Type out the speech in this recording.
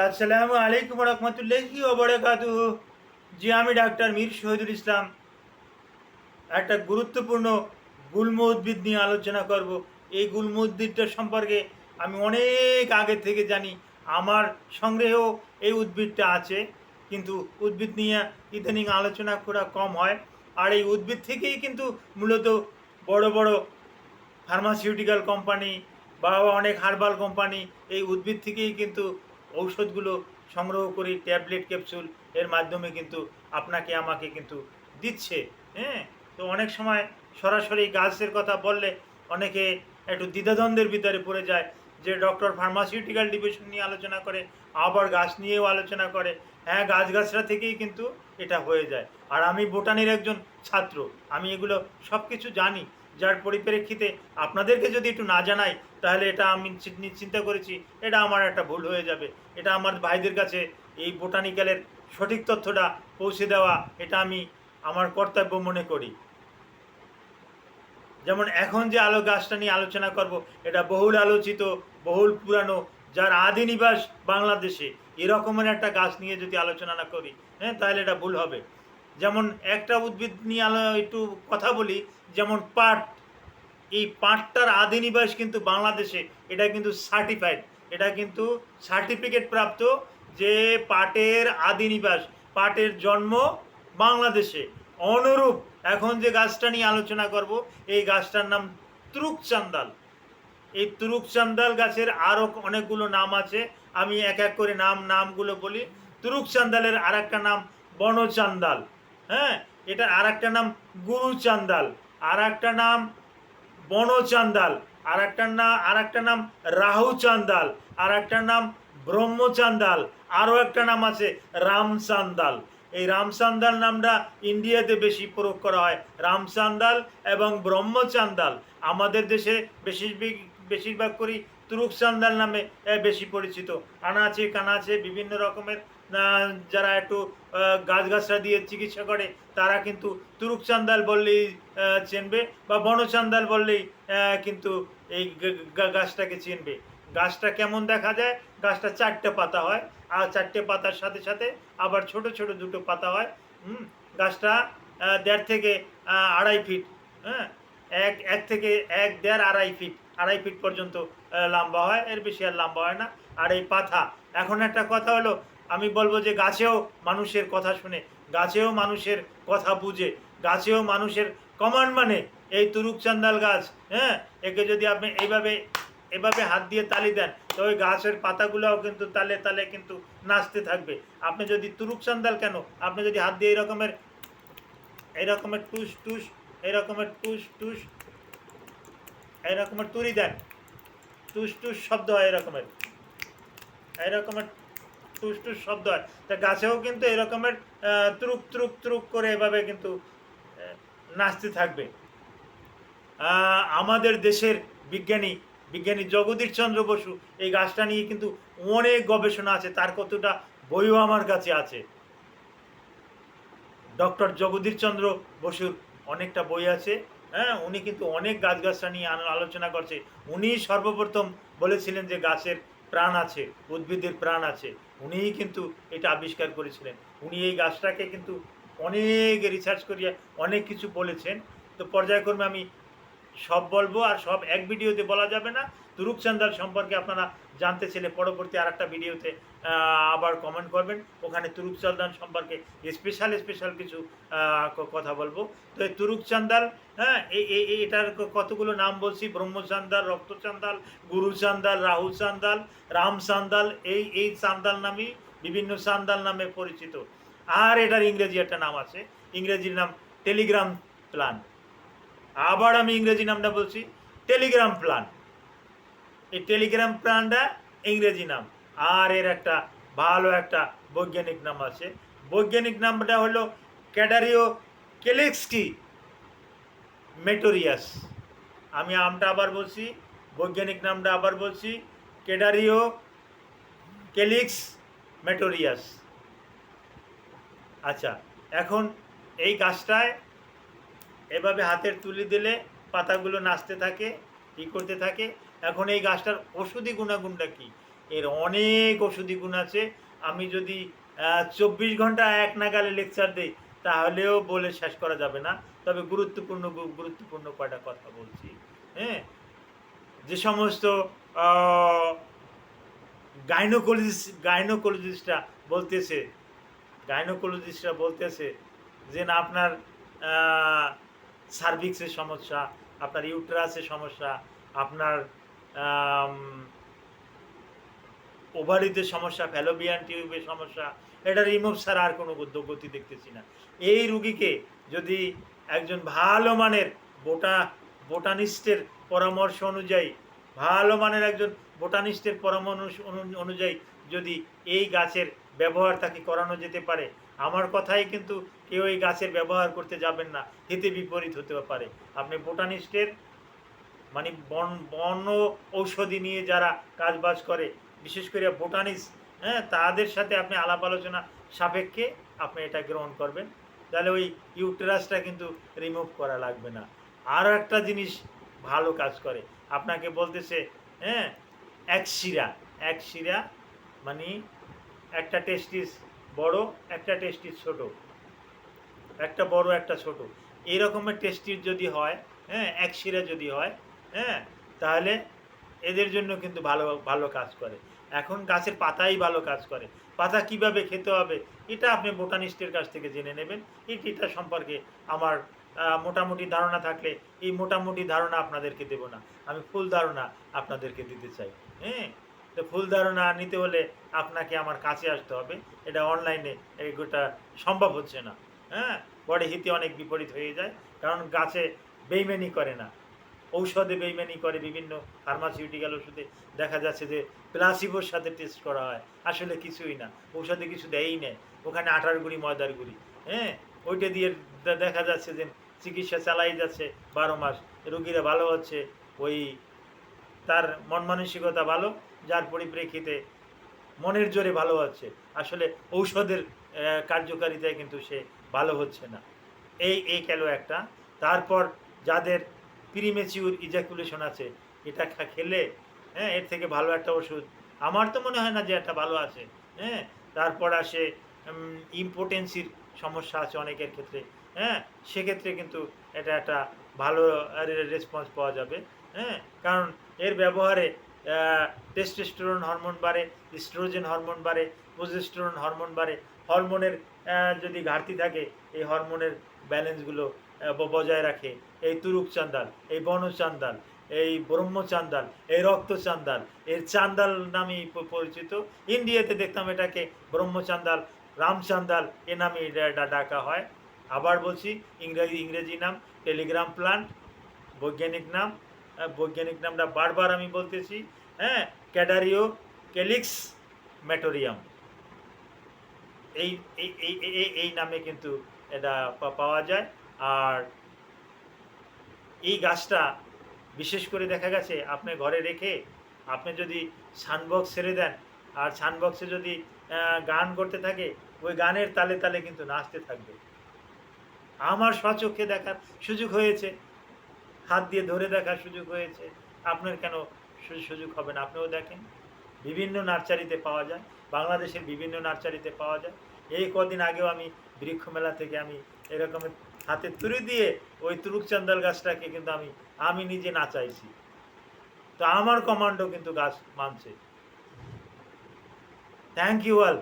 আসসালামু আলাইকুম রহমতুল্লাহি ওবরাকাতু জি, আমি ডাক্তার মীর শহীদুল ইসলাম। একটা গুরুত্বপূর্ণ গুল্ম উদ্ভিদ নিয়ে আলোচনা করব। এই গুল্ম উদ্ভিদটা সম্পর্কে আমি অনেক আগে থেকে জানি। আমার সংগ্রহেও এই উদ্ভিদটা আছে। কিন্তু উদ্ভিদ নিয়ে ইদানিং আলোচনা করা কম হয়। আর এই উদ্ভিদ থেকেই কিন্তু মূলত বড় বড় ফার্মাসিউটিক্যাল কোম্পানি বা অনেক হার্বাল কোম্পানি এই উদ্ভিদ থেকেই কিন্তু ঔষধগুলো সংগ্রহ করি, ট্যাবলেট, ক্যাপসুল। এর মাধ্যমে কিন্তু আপনাকে, আমাকে কিন্তু দিচ্ছে হ্যাঁ? তো অনেক সময় সরাসরি গাছের কথা বললে অনেকে একটু দ্বিধাদ্বন্দ্বের ভিতরে পড়ে যায় যে ডক্টর ফার্মাসিউটিক্যাল ডিভিশন নিয়ে আলোচনা করে, আবার গাছ নিয়েও আলোচনা করে। হ্যাঁ গাছ গাছগাছরা থেকেই কিন্তু এটা হয়ে যায়। আর আমি বোটানির একজন ছাত্র, আমি এগুলো সব কিছু জানি। যার পরিপ্রেক্ষিতে আপনাদেরকে যদি একটু না জানাই তাহলে এটা আমি চিন্তা করেছি, এটা আমার একটা ভুল হয়ে যাবে। এটা আমার ভাইদের কাছে এই বোটানিক্যালের সঠিক তথ্যটা পৌঁছে দেওয়া, এটা আমি আমার কর্তব্য মনে করি। যেমন এখন যে আলো গাছটা নিয়ে আলোচনা করব, এটা বহুল আলোচিত, বহুল পুরানো, যার আদি নিবাস বাংলাদেশে। এরকমের একটা গাছ নিয়ে যদি আলোচনা না করি হ্যাঁ তাহলে এটা ভুল হবে। যেমন একটা উদ্ভিদ নিয়ে আলো একটু কথা বলি, যেমন পাট এই পাটটার আদি নিবাস কিন্তু বাংলাদেশে, এটা কিন্তু সার্টিফাইড এটা কিন্তু সার্টিফিকেট প্রাপ্ত যে পাটের আদি নিবাস পাটের জন্ম বাংলাদেশে। অনুরূপ, এখন যে গাছটা নিয়ে আলোচনা করব, এই গাছটার নাম তুরুক চান্দাল এই তুরুক চান্দাল গাছের আরও অনেকগুলো নাম আছে, আমি এক এক করে নাম, নামগুলো বলি। তুরুক চান্দালের আর একটা নাম বনচান্দাল হ্যাঁ? এটার আর একটা নাম গুরুচান্দাল আর একটা নাম বনচান্দাল আর একটার নাম আর একটা নাম রাহু চান্দাল আর একটার নাম ব্রহ্মচান্দাল আরও একটা নাম আছে রামচান্দাল এই রামচান্দাল নামটা ইন্ডিয়াতে বেশি প্রয়োগ করা হয়। রামচান্দাল এবং ব্রহ্মচান্দাল আমাদের দেশে বেশি বেশিরভাগ করি তুরুক চান্দাল নামে বেশি পরিচিত। আনাচে, কানাচে, বিভিন্ন রকমের যারা একটু গাছগাছরা দিয়ে চিকিৎসা করে, তারা কিন্তু তুরুক চান্দাল বললেই চিনবে বা বনচান্দাল বললেই কিন্তু এই গাছটাকে চিনবে। গাছটা কেমন দেখা যায়? গাছটা চারটে পাতা হয়, আর চারটে পাতার সাথে সাথে আবার ছোট ছোট দুটো পাতা হয়। হুম, গাছটা দেড় থেকে আড়াই ফিট। হ্যাঁ এক এক থেকে এক, দেড়, আড়াই ফিট। আড়াই ফিট পর্যন্ত লম্বা হয়, এর বেশি আর লম্বা হয় না। আর এই পাতা এখন একটা কথা হলো, আমি বলব যে গাছেও মানুষের কথা শুনে, গাছেও মানুষের কথা বুঝে, গাছেও মানুষের কমান্ড মানে এই তুরুক চান্দাল গাছ হ্যাঁ? একে যদি আপনি এইভাবে, এভাবে হাত দিয়ে তালি দেন, তো ওই গাছের পাতাগুলোও কিন্তু তালে তালে কিন্তু নাচতে থাকবে। আপনি যদি তুরুক চান্দাল কেন? আপনি যদি হাত দিয়ে এরকমের এরকমের টুস টুস, এরকমের টুস টুস এরকমের তুরি দেন। টুস শব্দ হয় এরকমের। এরকমের টুস টুস শব্দ হয়। তা গাছেও কিন্তু এরকমের ত্রুক ত্রুক ত্রুক করে এভাবে কিন্তু নাচতে থাকবে। আমাদের দেশের বিজ্ঞানী বিজ্ঞানী জগদীশ চন্দ্র বসু এই গাছটা নিয়ে কিন্তু অনেক গবেষণা আছে, তার কতটা বইও আমার কাছে আছে। ডক্টর জগদীশ চন্দ্র বসুর অনেকটা বই আছে। হ্যাঁ উনি কিন্তু অনেক গাছগাছরা নিয়ে আলো- আলোচনা করছে। উনি সর্বপ্রথম বলেছিলেন যে গাছের প্রাণ আছে, উদ্ভিদের প্রাণ আছে। উনিই কিন্তু এটা আবিষ্কার করেছিলেন। উনি এই গাছটাকে কিন্তু অনেক রিসার্চ করিয়া অনেক কিছু বলেছেন। তো পর্যায়ক্রমে আমি সব বলব আর সব এক ভিডিওতে বলা যাবে না। তুরুক চান্দাল সম্পর্কে আপনারা জানতে চাইলে পরবর্তী আর একটা ভিডিওতে আবার কমেন্ট করবেন। ওখানে তুরুকচান্দার সম্পর্কে স্পেশাল স্পেশাল কিছু কথা বলব। তো এই তুরুক চান্দাল হ্যাঁ এই এটার কতগুলো নাম বলছি? ব্রহ্মচান্দাল রক্তচান্দাল গুরু চান্দাল রাহু চান্দাল রাম চান্দাল এই এই চান্দাল নামই বিভিন্ন চান্দাল নামে পরিচিত। আর এটার ইংরেজি একটা নাম আছে। ইংরেজির নাম টেলিগ্রাম প্লান আবার আমি ইংরেজি নামটা বলছি, টেলিগ্রাম প্লান এই টেলিগ্রাম প্লানটা ইংরেজি নাম। আর এর একটা ভালো একটা বৈজ্ঞানিক নাম আছে। বৈজ্ঞানিক নামটা হলো ক্যাডারিও কেলেক্সকি মেটোরিয়াস। আমি আমটা আবার বলছি, বৈজ্ঞানিক নামটা আবার বলছি কেডারিও কেলিক্স মেটোরিয়াস। আচ্ছা এখন এই গাছটায় এভাবে হাতের তুলি দিলে পাতাগুলো নাচতে থাকে, ই করতে থাকে এখন এই গাছটার ওষুধি গুণাগুণটা কি? এর অনেক ওষুধি গুণ আছে। আমি যদি চব্বিশ ঘণ্টা এক নাগালে লেকচার দিই, তাহলেও বলে শেষ করা যাবে না। তবে গুরুত্বপূর্ণ গুরুত্বপূর্ণ কয়টা কথা বলছি। হ্যাঁ? যে সমস্ত গাইনোকোলজিস্ট গাইনোকোলজিস্টরা বলতেছে গাইনোকোলজিস্টরা বলতেছে যে না, আপনার সার্ভিক্সের সমস্যা, আপনার ইউট্রাসের সমস্যা, আপনার ওভারিতে সমস্যা ফ্যালোবিয়ান টিউবের সমস্যা, এটা রিমুভ ছাড়া আর কোনো গতি দেখতেছি না। এই রুগীকে যদি একজন ভালো মানের বোটা, বোটানিস্টের পরামর্শ অনুযায়ী, ভালো মানের একজন বোটানিস্টের পরামর্শ অনু- অনুযায়ী যদি এই গাছের ব্যবহার তাকে করানো যেতে পারে, আমার কথাই কিন্তু কেউ এই গাছের ব্যবহার করতে যাবেন না, হিতে বিপরীত হতে পারে। আপনি বোটানিস্টের মানে বন বন ঔষধি নিয়ে যারা কাজবাজ করে, বিশেষ করে বোটানিস্ট হ্যাঁ তাদের সাথে আপনি আলাপ আলোচনা সাপেক্ষে আপনি এটা গ্রহণ করবেন। তাহলে ওই ইউটেরাসটা কিন্তু রিমুভ করা লাগবে না। আরও একটা জিনিস ভালো কাজ করে। আপনাকে বলতেছে হ্যাঁ এক শিরা এক শিরা মানে একটা টেস্টিস বড়, একটা টেস্টিস ছোট। একটা বড়, একটা ছোট। এই রকমের টেস্টিস যদি হয় হ্যাঁ এক শিরা যদি হয় হ্যাঁ তাহলে এদের জন্য কিন্তু ভালো ভালো কাজ করে। এখন গাছের পাতাই ভালো কাজ করে। পাতা কীভাবে খেতে হবে, এটা আপনি বোটানিস্টের কাছ থেকে জেনে নেবেন। এই এটা সম্পর্কে আমার মোটামুটি ধারণা থাকলে এই মোটামুটি ধারণা আপনাদেরকে দেব না। আমি ফুল ধারণা আপনাদেরকে দিতে চাই। হ্যাঁ তো ফুল ধারণা নিতে হলে আপনাকে আমার কাছে আসতে হবে। এটা অনলাইনে এগুলোটা সম্ভব হচ্ছে না। হ্যাঁ পরে হিতে অনেক বিপরীত হয়ে যায়। কারণ গাছে বেইমানি করে না। ঔষধে বেইমানি করে বিভিন্ন ফার্মাসিউটিক্যাল ওষুধে। দেখা যাচ্ছে যে প্লাসিবোর সাথে টেস্ট করা হয়। আসলে কিছুই না। ঔষধে কিছু দেয়ই নেয় ওখানে আটার গুঁড়ি ময়দার গুঁড়ি। হ্যাঁ? ওইটা দিয়ে দেখা যাচ্ছে যে চিকিৎসা চালাই যাচ্ছে বারো মাস। রুগীরা ভালো হচ্ছে। ওই তার মন মানসিকতা ভালো, যার পরিপ্রেক্ষিতে মনের জোরে ভালো হচ্ছে। আসলে ঔষধের কার্যকারিতায় কিন্তু সে ভালো হচ্ছে না। এই এই গেল একটা। তারপর যাদের প্রিমেচিউর ইজাকুলেশন আছে। এটা খেলে হ্যাঁ এর থেকে ভালো একটা ওষুধ। আমার তো মনে হয় না যে একটা ভালো আছে হ্যাঁ। তারপর আসে ইম্পোর্টেন্সির সমস্যা আছে অনেকের ক্ষেত্রে হ্যাঁ। সেক্ষেত্রে কিন্তু এটা একটা ভালো রেসপন্স পাওয়া যাবে হ্যাঁ। কারণ এর ব্যবহারে টেস্টোস্টেরন হরমোন বাড়ে স্ট্রোজেন হরমোন বাড়ে প্রোজেস্টেরন হরমোন বাড়ে। হরমোনের যদি ঘাটতি থাকে, এই হরমোনের ব্যালেন্সগুলো বজায় রাখে। এই তুরুক চান্দাল, এই বন চান্দাল, এই ব্রহ্ম চান্দাল, এই রক্ত চান্দাল, এর চান্দাল নামেই প- পরিচিত। ইন্ডিয়াতে দেখতাম এটাকে ব্রহ্ম চান্দাল, রাম চান্দাল, এ নামে এটা ডাকা হয়। আবার বলছি, ইংরেজি ইংরেজি নাম, টেলিগ্রাম প্লান্ট, বৈজ্ঞানিক নাম বৈজ্ঞানিক নামটা বারবার আমি বলতেছি। হ্যাঁ ক্যাডারিও ক্যালিক্স ম্যাটোরিয়াম। এই, এই- এই নামে কিন্তু এটা পাওয়া যায়। আর এই গাছটা বিশেষ করে দেখা গেছে আপনি ঘরে রেখে আপনি যদি সানবক্স ছেড়ে দেন, আর সানবক্সে যদি গান করতে থাকে, ওই গানের তালে তালে কিন্তু নাচতে থাকবে। আমার স্বচক্ষে দেখার সুযোগ হয়েছে। হাত দিয়ে ধরে দেখার সুযোগ হয়েছে। আপনার কেন সুযোগ হবে না? আপনিও দেখেন। বিভিন্ন নার্সারিতে পাওয়া যায়। বাংলাদেশের বিভিন্ন নার্সারিতে পাওয়া যায়। এই কদিন আগেও আমি বৃক্ষ মেলা থেকে আমি এরকমের হাতে তুড়ি দিয়ে ওই তুরুক চান্দাল গাছটাকে কিন্তু আমি আমি নিজে নাচাইছি। তো আমার কমান্ডও কিন্তু গাছ মানছে। Thank you all